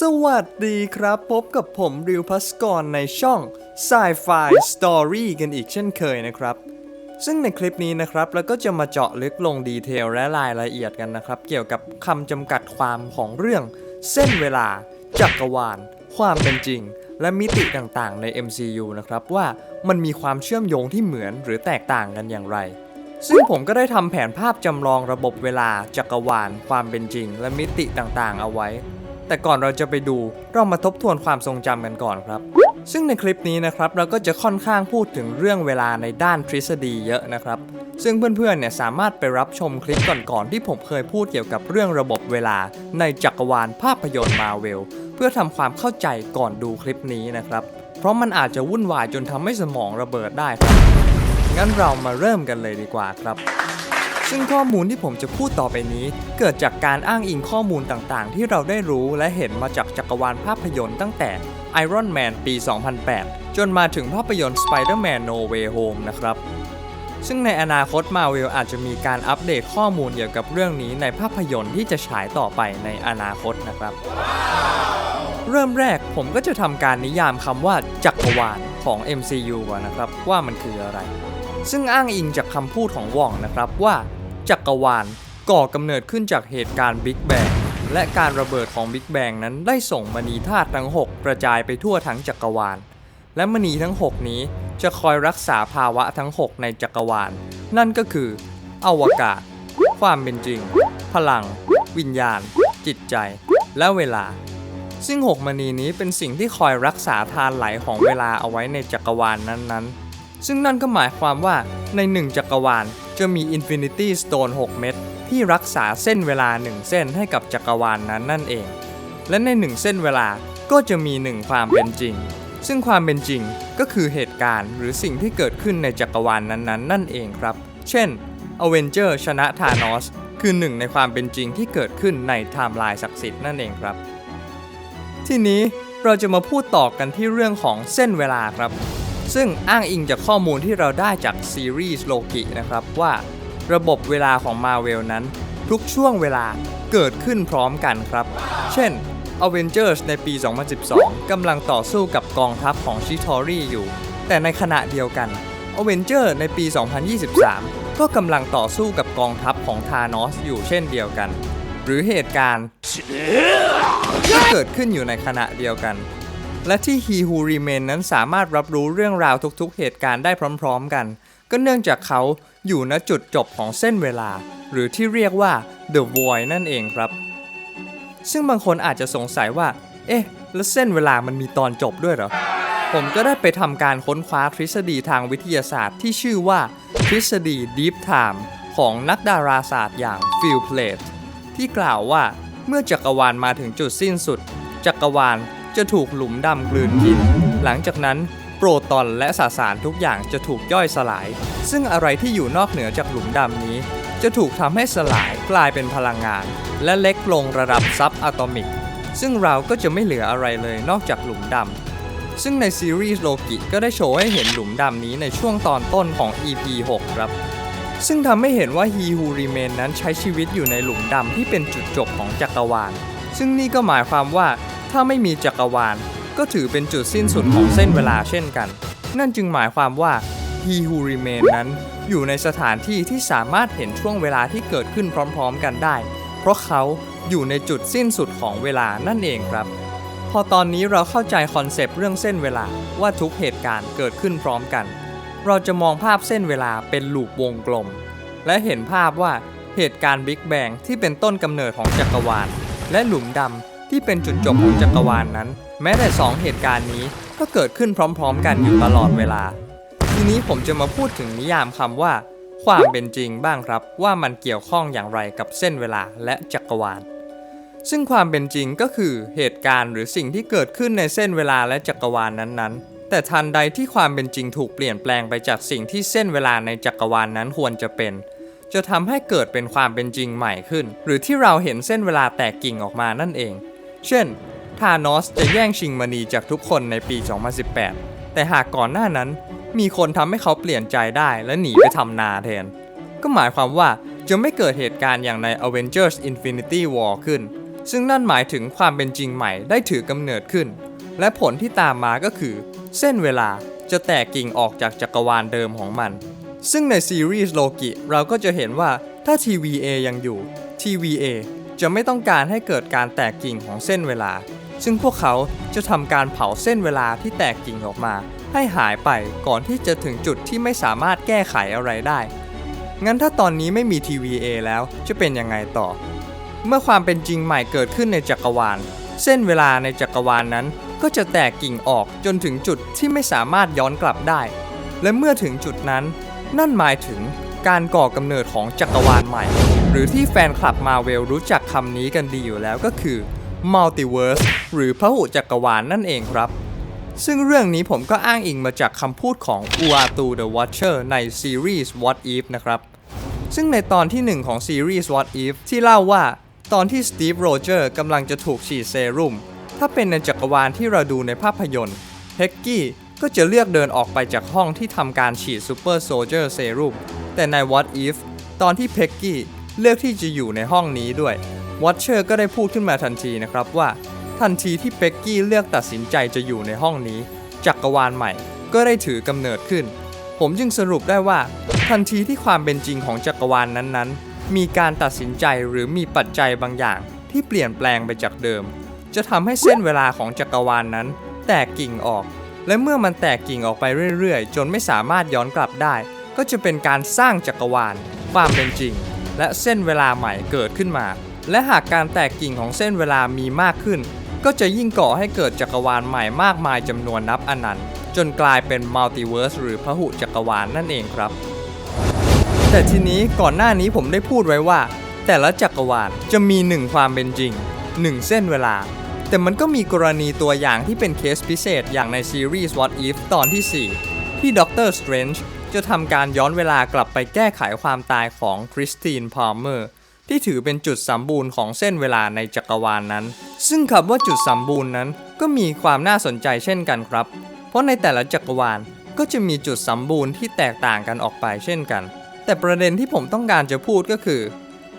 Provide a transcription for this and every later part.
สวัสดีครับ พบกับผมริวพัสกรในช่อง Sci-Fi Story กันอีกเช่นเคยนะครับ ซึ่งในคลิปนี้นะครับเราก็จะมาเจาะลึกลงดีเทลและรายละเอียดกันนะครับ เกี่ยวกับคำจำกัดความของเรื่อง เส้นเวลา จักรวาล ความเป็นจริง และมิติต่างๆ ใน MCU นะครับว่ามันมีความเชื่อมโยงที่เหมือนหรือแตกต่างกันอย่างไรซึ่งผมก็ได้ทำแผนภาพจำลองระบบเวลาจักรวาล ความเป็นจริง และมิติต่างๆ เอาไว้ แต่ก่อนเราจะไปดูเรามาทบทวนความทรงจำกันก่อนครับ ซึ่งในคลิปนี้นะครับเราก็จะค่อนข้างพูดถึงเรื่องเวลาในด้านทฤษฎีเยอะนะครับ ซึ่งเพื่อนๆเนี่ยสามารถไปรับชมคลิปก่อนๆที่ผมเคยพูดเกี่ยวกับเรื่องระบบเวลาในจักรวาลภาพยนตร์มาเวลเพื่อทำความเข้าใจก่อนดูคลิปนี้นะครับ เพราะมันอาจจะวุ่นวายจนทำให้สมองระเบิดได้ครับงั้นเรามาเริ่มกันเลยดีกว่าครับ ซึ่งข้อมูลที่ผมจะพูดต่อไปนี้ เกิดจากการอ้างอิงข้อมูลต่างๆ ที่เราได้รู้และเห็นมาจากจักรวาลภาพยนตร์ตั้งแต่ Iron Man ปี 2008 จนมาถึงภาพยนตร์ Spider-Man No Way Home นะครับ ซึ่งในอนาคต Marvel อาจจะมีการอัปเดตข้อมูลเกี่ยวกับเรื่องนี้ในภาพยนตร์ที่จะฉายต่อไปในอนาคตนะครับ เริ่มแรกผมก็จะทำการนิยามคำว่าจักรวาลของ MCU ก่อนนะครับว่ามันคืออะไร ซึ่งอ้างอิงจากคำพูดของว่องนะครับว่า จักรวาลก่อกำเนิดขึ้นจากเหตุการณ์บิ๊กแบงและการระเบิดของบิ๊กแบงนั้นได้ส่งมณีธาตุทั้ง 6 กระจายไปทั่วทั้งจักรวาล และมณีทั้ง 6 นี้จะคอยรักษาภาวะทั้ง 6 ในจักรวาล นั่นก็คือ อวกาศ ความเป็นจริง พลัง วิญญาณ จิตใจ และเวลา ซึ่ง 6 มณีนี้เป็นสิ่งที่คอยรักษาทานไหลของเวลาเอาไว้ในจักรวาลนั้นๆ ซึ่งนั่นก็หมายความว่าใน1จักรวาล จะมี Infinity Stone 6 เม็ดที่รักษาเส้นเวลา 1 เส้นให้กับจักรวาลนนั้นนั่นเอง และใน 1 เส้นเวลาก็จะมี 1 ความเป็นจริง ซึ่งความเป็นจริงก็คือเหตุการณ์หรือสิ่งที่เกิดขึ้นในจักรวาลนั้นๆ นั่นเองครับ เช่นอเวนเจอร์ชนะธานอสคือหนึ่งในความเป็นจริงที่เกิดขึ้นในไทม์ไลน์ศักดิ์สิทธิ์นั่นเองครับ ทีนี้เราจะมาพูดต่อกันที่เรื่องของเส้นเวลาครับ ซึ่งอ้างอิงจากข้อมูลที่เราได้จากซีรีส์โลกินะครับว่าระบบเวลาของมาเวลนั้น ทุกช่วงเวลาเกิดขึ้นพร้อมกันครับ เช่น Avengers ในปี 2012 กำลังต่อสู้กับกองทัพของชิทอรี่อยู่ แต่ในขณะเดียวกัน Avenger ในปี 2023 ก็กำลังต่อสู้กับกองทัพของธานอสอยู่เช่นเดียวกัน หรือเหตุการณ์ที่เกิดขึ้นอยู่ในขณะเดียวกัน และที่ He Who Remain นั้นสามารถรับรู้เรื่องราวทุกๆ เหตุการณ์ได้พร้อมๆกัน ก็เนื่องจากเขาอยู่ณจุดจบของเส้นเวลา หรือที่เรียกว่า The Void นั่นเองครับ ซึ่งบางคนอาจจะสงสัยว่า เอ๊ะ แล้วเส้นเวลามันมีตอนจบด้วยเหรอ ผมก็ได้ไปทำการค้นคว้าทฤษฎีทางวิทยาศาสตร์ที่ชื่อว่า ทฤษฎี Deep Time ของนักดาราศาสตร์อย่าง Phil Plait ที่กล่าวว่าเมื่อจักรวาลมาถึงจุดสิ้นสุด จักรวาล จะถูกหลุมดำกลืนกิน หลังจากนั้นโปรตอนและสสารทุกอย่างจะถูกย่อยสลาย ซึ่งอะไรที่อยู่นอกเหนือจากหลุมดำนี้ จะถูกทำให้สลายกลายเป็นพลังงาน และเล็กลงระดับซับอะตอมิก ซึ่งเราก็จะไม่เหลืออะไรเลยนอกจากหลุมดำซึ่งในซีรีส์โลกิก็ได้โชว์ให้เห็นหลุมดำนี้ในช่วงตอนต้นของ EP 6 ครับ ซึ่งทำให้เห็นว่า He Who Remain นั้นใช้ชีวิตอยู่ในหลุมดำที่เป็นจุดจบของจักรวาล ซึ่งนี่ก็หมายความว่า ถ้าไม่มีจักรวาล ก็ถือเป็นจุดสิ้นสุดของเส้นเวลาเช่นกัน นั่นจึงหมายความว่า He Who Remain นั้น อยู่ในสถานที่ที่สามารถเห็นช่วงเวลาที่เกิดขึ้นพร้อมๆ กันได้ เพราะเขาอยู่ในจุดสิ้นสุดของเวลานั่นเองครับ พอตอนนี้เราเข้าใจคอนเซปต์เรื่องเส้นเวลาว่าทุกเหตุการณ์เกิดขึ้นพร้อมกัน เราจะมองภาพเส้นเวลาเป็นลูปวงกลม และเห็นภาพว่าเหตุการณ์บิ๊กแบงที่เป็นต้นกำเนิดของจักรวาล และหลุมดำ ที่เป็นจุดจบของจักรวาลนนั้น แม้แต่สองเหตุการณ์นี้ก็เกิดขึ้นพร้อม ๆ กันอยู่ตลอดเวลา ทีนี้ผมจะมาพูดถึงนิยามคำว่า ความเป็นจริงบ้างครับ ว่ามันเกี่ยวข้องอย่างไรกับเส้นเวลาและจักรวาล ซึ่งความเป็นจริงก็คือเหตุการณ์หรือสิ่งที่เกิดขึ้นในเส้นเวลาและจักรวาลนั้นๆ แต่ทันใดที่ความเป็นจริงถูกเปลี่ยนแปลงไปจากสิ่งที่เส้นเวลาในจักรวาลนั้นควรจะเป็นจะทำให้เกิดเป็นความเป็นจริงใหม่ขึ้น หรือที่เราเห็นเส้นเวลาแตกกิ่งออกมานั่นเอง เช่นธานอสจะแย่งชิงมณีจากทุกคนในปี 2018 แต่หากก่อนหน้านั้นมีคนทำให้เขาเปลี่ยนใจได้และหนีไปทำนาแทน ก็หมายความว่าจะไม่เกิดเหตุการณ์อย่างใน Avengers Infinity War ขึ้น ซึ่งนั่นหมายถึงความเป็นจริงใหม่ได้ถือกำเนิดขึ้น และผลที่ตามมาก็คือ เส้นเวลาจะแตกกิ่งออกจากจักรวาลเดิมของมัน ซึ่งในซีรีส์โลกิเราก็จะเห็นว่าถ้า TVA ยังอยู่ TVA จะไม่ต้องการให้เกิดการแตกกิ่งของเส้นเวลา ซึ่งพวกเขาจะทำการเผาเส้นเวลาที่แตกกิ่งออกมา ให้หายไปก่อนที่จะถึงจุดที่ไม่สามารถแก้ไขอะไรได้ งั้นถ้าตอนนี้ไม่มี TVA แล้วจะเป็นยังไงต่อ เมื่อความเป็นจริงใหม่เกิดขึ้นในจักรวาล เส้นเวลาในจักรวาลนั้น ก็จะแตกกิ่งออกจนถึงจุดที่ไม่สามารถย้อนกลับได้ และเมื่อถึงจุดนั้น นั่นหมายถึง การก่อกำเนิดของจักรวาลใหม่ หรือที่แฟนคลับมาเวลรู้จักคำนี้กันดีอยู่แล้วก็คือ Multiverse หรือพหุจักรวาลนั่นเองครับ ซึ่งเรื่องนี้ผมก็อ้างอิงมาจากคำพูดของ u a t u the Watcher ในซีรีส์ What If นะครับ ซึ่งในตอนที่หนึ่งของซีรีส์ What If ที่เล่าว่าตอนที่สตีฟโรเจอร์กำลังจะถูกฉีดเซรุ่ม ถ้าเป็นในจักรวาลที่เราดูในภาพยนตร์เฮกกี้ ก็จะเลือกเดินออกไปจากห้องที่ทำการฉีดซูเปอร์โซเจอร์เซรุ่มแต่ใน What If ตอนที่เพ็กกี้เลือกที่จะอยู่ในห้องนี้ด้วย Watcher ก็ได้พูดขึ้นมาทันทีนะครับว่า ทันทีที่เป็กกี้เลือกตัดสินใจจะอยู่ในห้องนี้ จักรวาลใหม่ก็ได้ถือกำเนิดขึ้น ผมจึงสรุปได้ว่า ทันทีที่ความเป็นจริงของจักรวาลนั้นๆ มีการตัดสินใจหรือมีปัจจัยบางอย่างที่เปลี่ยนแปลงไปจากเดิม จะทำให้เส้นเวลาของจักรวาลนั้น แตกกิ่งออก และเมื่อมันแตกกิ่งออกไปเรื่อยๆ จนไม่สามารถย้อนกลับได้ ก็จะเป็นการสร้างจักรวาลความเป็นจริง และเส้นเวลาใหม่เกิดขึ้นมา และหากการแตกกิ่งของเส้นเวลามีมากขึ้น ก็จะยิ่งก่อให้เกิดจักรวาลใหม่มากมายจำนวนนับอนันต์ จนกลายเป็นมัลติเวิร์สหรือพหุจักรวาลนั่นเองครับ แต่ทีนี้ก่อนหน้านี้ผมได้พูดไว้ว่า แต่ละจักรวาลจะมีหนึ่งความเป็นจริงหนึ่งเส้นเวลา แต่มันก็มีกรณีตัวอย่างที่เป็นเคสพิเศษอย่างในซีรีส์ What If ตอนที่ 4 ที่ด็อกเตอร์สเตรนจ์จะทำการย้อนเวลากลับไปแก้ไขความตายของคริสตินพาลเมอร์ที่ถือเป็นจุดสมบูรณ์ของเส้นเวลาในจักรวาลนนั้น ซึ่งคำว่าจุดสมบูรณ์นั้น ก็มีความน่าสนใจเช่นกันครับ เพราะในแต่ละจักรวาลก็จะมีจุดสมบูรณ์ที่แตกต่างกันออกไปเช่นกัน แต่ประเด็นที่ผมต้องการจะพูดก็คือ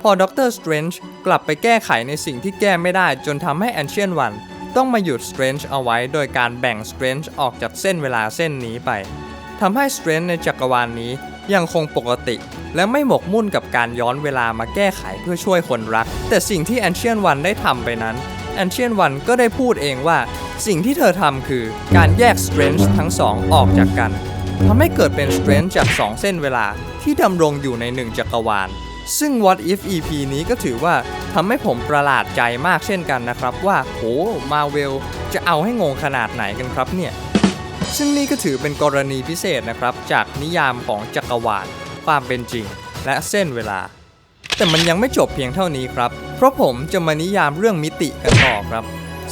พอด็อกเตอร์สเตรนจ์กลับไปแก้ไขในสิ่งที่แก้ไม่ได้จนทำให้แอนเชียนวันต้องมาหยุดสเตรนจ์เอาไว้โดยการแบ่งสเตรนจ์ออกจากเส้นเวลาเส้นนี้ไปทำให้สเตรนจ์ในจักรวาลนี้ยังคงปกติ และไม่หมกมุ่นกับการย้อนเวลามาแก้ไขเพื่อช่วยคนรัก แต่สิ่งที่แอนเชียนวันได้ทำไปนั้นแอนเชียนวันก็ได้พูดเองว่า สิ่งที่เธอทำคือการแยกสเตรนจ์ทั้งสองออกจากกันทำให้เกิดเป็นสเตรนจ์จาก 2 เส้นเวลาที่ดำรงอยู่ใน 1 จักรวาล ซึ่ง What If EP นี้ก็ถือว่าทำให้ผมประหลาดใจมากเช่นกันนะครับ ว่าโหมาเวลจะเอาให้งงขนาดไหนกันครับเนี่ย ซึ่งนี่ก็ถือเป็นกรณีพิเศษนะครับ จากนิยามของจักรวาลความเป็นจริง และเส้นเวลา แต่มันยังไม่จบเพียงเท่านี้ครับ เพราะผมจะมานิยามเรื่องมิติกันต่อครับ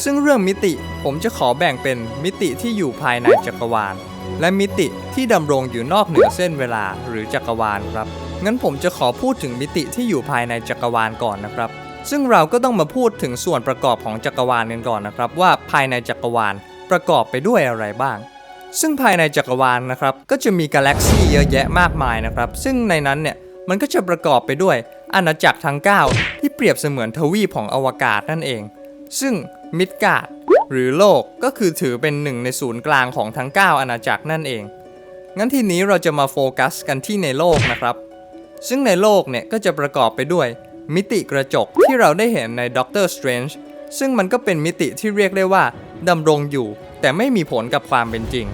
ซึ่งเรื่องมิติผมจะขอแบ่งเป็นมิติที่อยู่ภายในจักรวาล และมิติที่ดำรงอยู่นอกเหนือเส้นเวลาหรือจักรวาลครับ งั้นผมจะขอพูดถึงมิติที่อยู่ภายในจักรวาลก่อนนะครับ ซึ่งเราก็ต้องมาพูดถึงส่วนประกอบของจักรวาลกันก่อนนะครับ ว่าภายในจักรวาลประกอบไปด้วยอะไรบ้าง ซึ่งภายในจักรวาลนะครับก็จะมีกาแล็กซี่เยอะแยะมากมายนะครับ ซึ่งในนั้นเนี่ยมันก็จะประกอบไปด้วยอาณาจักรทั้ง 9 ที่เปรียบเสมือนทวีปของอวกาศนั่นเอง ซึ่งมิดการ์ดหรือโลกก็คือถือเป็นหนึ่งในศูนย์กลางของทั้ง 9 อาณาจักรนั่นเอง งั้นทีนี้เราจะมาโฟกัสกันที่ในโลกนะครับ ซึ่งในโลกเนี่ยก็จะประกอบไปด้วย มิติกระจกที่เราได้เห็นในด็อกเตอร์สเตรนจ์ซึ่งมันก็เป็นมิติที่เรียกได้ว่าดำรงอยู่ แต่ไม่มีผลกับความเป็นจริง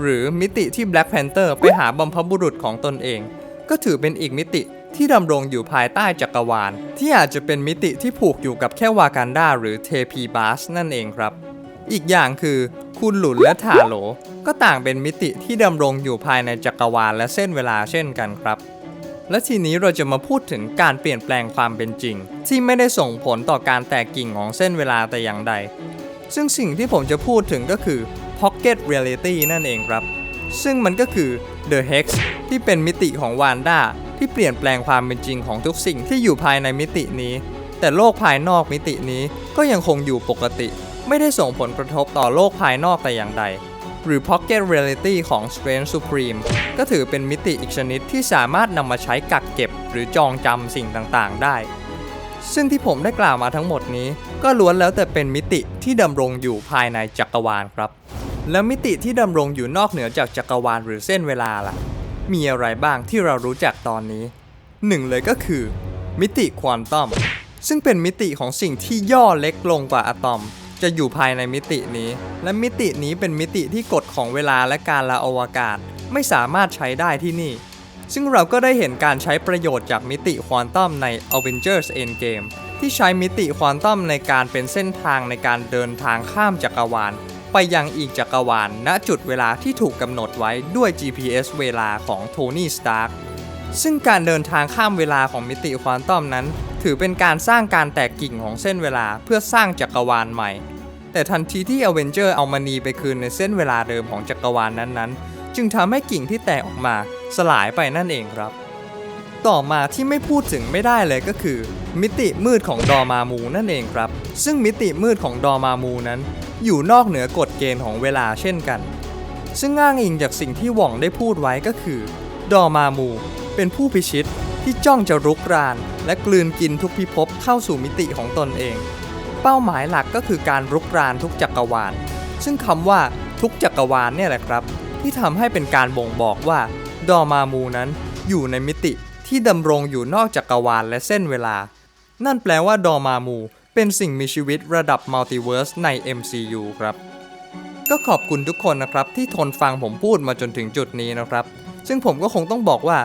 หรือมิติที่ Black Panther ไปหาบัมพบุรุษของตนเอง ก็ถือเป็นอีกมิติที่ดำรงอยู่ภายใต้จักรวาล ที่อาจจะเป็นมิติที่ผูกอยู่กับแค่วากันดาหรือเทพีบาสนั่นเองครับ อีกอย่างคือคุณหลุนและถาโหล ก็ต่างเป็นมิติที่ดำรงอยู่ภายในจักรวาลและเส้นเวลาเช่นกันครับ และทีนี้เราจะมาพูดถึงการเปลี่ยนแปลงความเป็นจริง ที่ไม่ได้ส่งผลต่อการแตกกิ่งของเส้นเวลาแต่อย่างใด ซึ่งสิ่งที่ผมจะพูดถึงก็คือ Pocket Reality นั่นเองครับ ซึ่งมันก็คือ The Hex ที่เป็นมิติของวานด้าที่เปลี่ยนแปลงความเป็นจริงของทุกสิ่งที่อยู่ภายในมิตินี้ แต่โลกภายนอกมิตินี้ก็ยังคงอยู่ปกติ ไม่ได้ส่งผลกระทบต่อโลกภายนอกแต่อย่างใด หรือ Pocket Reality ของ Strange Supreme ก็ถือเป็นมิติอีกชนิดที่สามารถนำมาใช้กักเก็บ หรือจองจำสิ่งต่างๆ ได้ ซึ่งที่ผมได้กล่าวมาทั้งหมดนี้ ก็ล้วนแล้วแต่เป็นมิติที่ดำรงอยู่ภายในจักรวาลครับ แล้วมิติที่ดำรงอยู่นอกเหนือจากจักรวาลหรือเส้นเวลาล่ะ มีอะไรบ้างที่เรารู้จักตอนนี้หนึ่งเลยก็คือ มิติควอนตัมซึ่งเป็นมิติของสิ่งที่ย่อเล็กลงกว่าอะตอม จะอยู่ภายในมิตินี้ และมิตินี้เป็นมิติที่กฎของเวลาและการละอวกาศ ไม่สามารถใช้ได้ที่นี่ ซึ่งเราก็ได้เห็นการใช้ประโยชน์จากมิติควอนตัมใน Avengers Endgame ที่ใช้มิติควอนตัมในการเป็นเส้นทางในการเดินทางข้ามจักรวาล ไปยังอีกจักรวาลณจุดเวลาที่ถูกกำหนดไว้ด้วย GPS เวลาของโทนี่ สตาร์ก ซึ่งการเดินทางข้ามเวลาของมิติควอนตัมนั้น ถือเป็นการสร้างการแตกกิ่งของเส้นเวลาเพื่อสร้างจักรวาลใหม่ แต่ทันทีที่อเวนเจอร์เอามณีไปคืนในเส้นเวลาเดิมของจักรวาลนั้นๆ จึงทำให้กิ่งที่แตกออกมาสลายไปนั่นเองครับ ต่อมาที่ไม่พูดถึงไม่ได้เลยก็คือ มิติมืดของดอมามูนั่นเองครับ ซึ่งมิติมืดของดอมามูนั้น อยู่นอกเหนือกฎเกณฑ์ของเวลาเช่นกัน ซึ่งอ้างอิงจากสิ่งที่หว่องได้พูดไว้ก็คือ ดอมามู เป็นผู้พิชิตที่จ้องจะรุกราน และกลืนกินทุกพิภพเข้าสู่มิติของตนเอง เป้าหมายหลักก็คือการรุกรานทุกจักรวาล ซึ่งคำว่าทุกจักรวาลเนี่ยแหละครับ ที่ทำให้เป็นการบ่งบอกว่า ดอมามูนั้นอยู่ในมิติที่ดำรงอยู่นอกจักรวาลและเส้นเวลา นั่นแปลว่าดอมามูเป็นสิ่งมีชีวิตระดับมัลติเวิร์สใน MCU ครับ ก็ขอบคุณทุกคนนะครับที่ทนฟังผมพูดมาจนถึงจุดนี้นะครับ ซึ่งผมก็คงต้องบอกว่า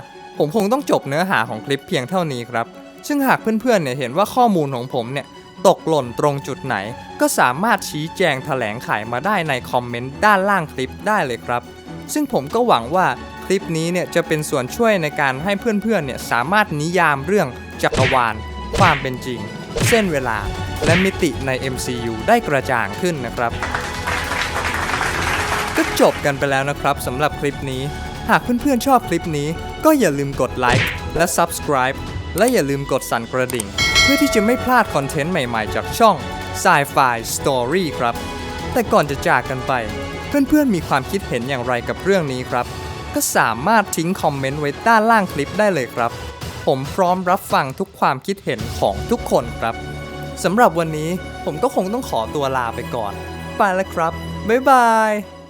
ผมคงต้องจบเนื้อหาของคลิปเพียงเท่านี้ครับ ซึ่งหากเพื่อนๆเนี่ยเห็นว่าข้อมูลของผมเนี่ยตกหล่นตรงจุดไหน ก็สามารถชี้แจงแถลงไขมาได้ในคอมเมนต์ด้านล่างคลิปได้เลยครับ ซึ่งผมก็หวังว่าคลิปนี้เนี่ยจะเป็นส่วนช่วยในการให้เพื่อนๆเนี่ยสามารถนิยามเรื่องจักรวาล ความเป็นจริง เส้นเวลา และมิติใน MCU ได้กระจ่างขึ้นนะครับ ก็จบกันไปแล้วนะครับสำหรับคลิปนี้ หากเพื่อนๆชอบคลิปนี้ ก็อย่าลืมกดไลค์และ Subscribe และอย่าลืมกดสั่นกระดิ่ง เพื่อที่จะไม่พลาดคอนเทนต์ใหม่ๆจากช่อง Sci-Fi Story ครับ แต่ก่อนจะจากกันไป เพื่อนๆมีความคิดเห็นอย่างไรกับเรื่องนี้ครับ ก็สามารถทิ้งคอมเมนต์ไว้ด้านล่างคลิปได้เลยครับ ผมพร้อมรับฟังทุกความคิดเห็นของทุกคนครับสำหรับวันนี้ผมก็คงต้องขอตัวลาไปก่อน ไปแล้วครับ บ๊ายบาย